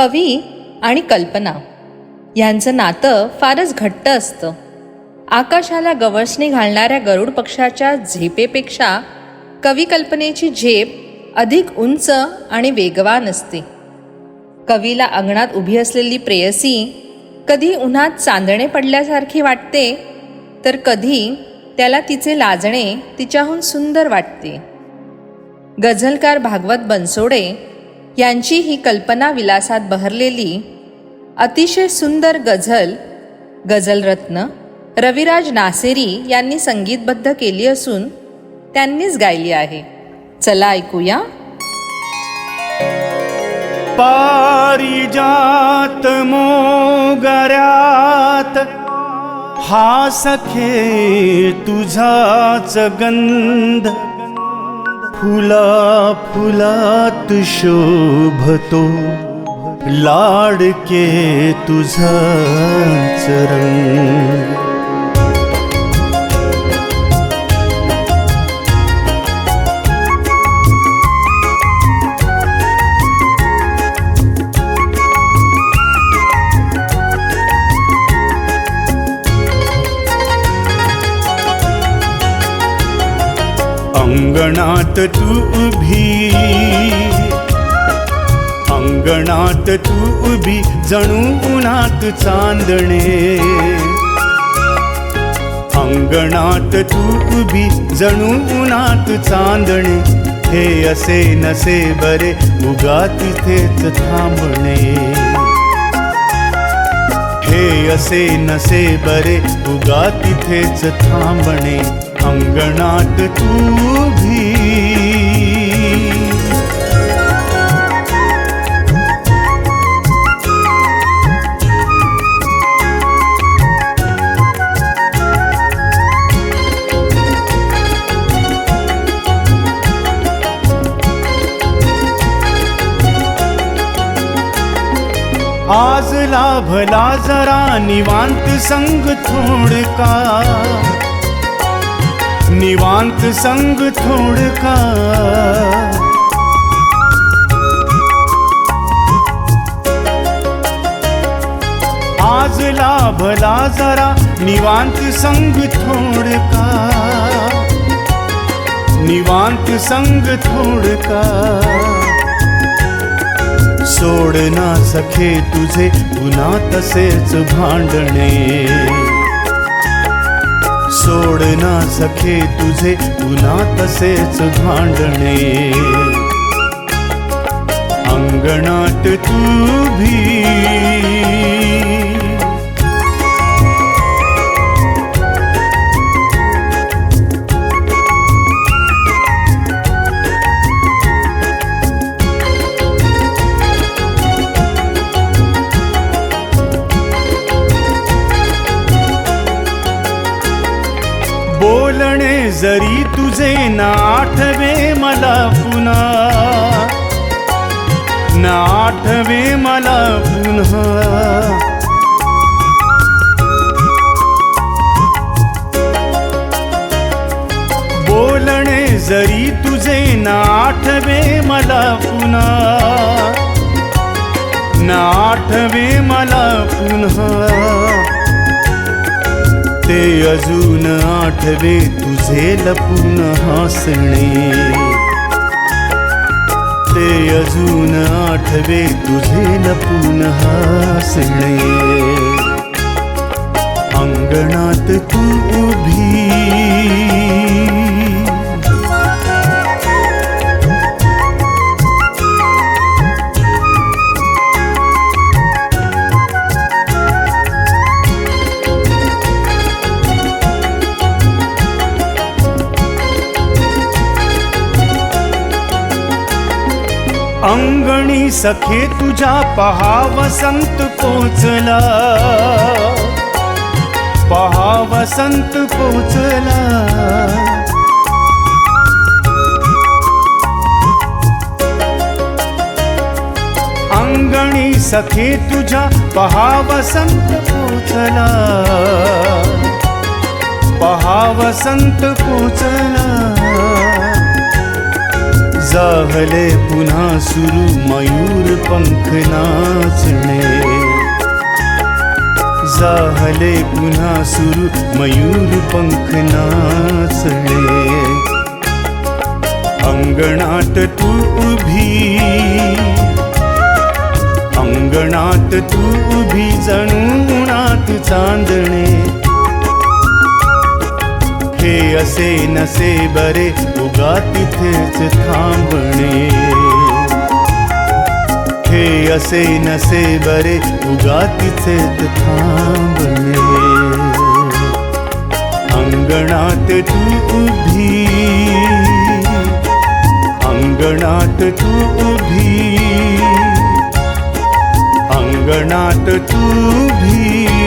कवी आणि कल्पना. यांचं नातं फारच घट्ट असतं. आकाशाला गवसणी घालणाऱ्या गरुड पक्षाच्या झेपेपेक्षा कवी कल्पनेची झेप अधिक उंच आणि वेगवान असते. कवीला अंगणात उभी असलेली प्रेयसी कधी उन्हात चांदणे पडल्यासारखी वाटते तर कधी त्याला तिचे लाजणे तिच्याहून सुंदर वाटते. गझलकार भागवत बनसोडे यांची ही कल्पना विलासात बहरलेली अतिशय सुंदर गझल गझलरत्न रविराज नासेरी यांनी संगीतबद्ध केली असून त्यांनीच गायली आहे. चला ऐकूया. पारिजात मोगऱ्यात हा सखे तुझाच गंध. फुला फुलात शोभतो लाडके तुझाच रंग अंगणात तू उभी. अंगणात तू उभी जणू उन्हात चांदणे. अंगणात तू उभी जणू उन्हात चांदणे. हे असे नसे बरे उगा तिथेच थांबणे. हे असे नसे बरे उगा तिथेच थांबणे. अंगणात तू भी। आज लाभला जरा निवांत संग थोडका। निवांत संग थोडका. आज लाभला जरा निवांत संग थोडका. निवांत संग थोडका. सोड ना सखे तुझे पुन्हा तसेच भांडणे. सोडना सखे तुझे पुन्हा तसेच भांडणे. अंगणात तू भी बोलणे जरी तुझे नाठवे मला पुन्हा. नाठवे मला पुन्हा. बोलणे जरी तुझे नाठवे मला पुन्हा. नाठवे मला पुन्हा. अजून आठवे तुझे लपून हसणे. ते अजून आठवे तुझे लपून हसणे. अंगणात तू उभी अंगणी सखे तुझ्या पहा वसंत पोचला. पहा वसंत पोचला. अंगणी सखे तुझ्या पहा वसंत पोचला. पहा वसंत पोचला. जाहले पुन्हा सुरू मयूर पंख नाचणे जाहले पुन्हा सुरू मयूर पंख नाचणे अंगणात तू उभी अंगणात तू उभी जणुणात चांदणे हे असे नसे बरे उगा तिथेच थांबणे. हे असे नसे बरे उगा तिथेच थांबणे. अंगणात तू उभी अंगणात तू उभी अंगणात तू उभी.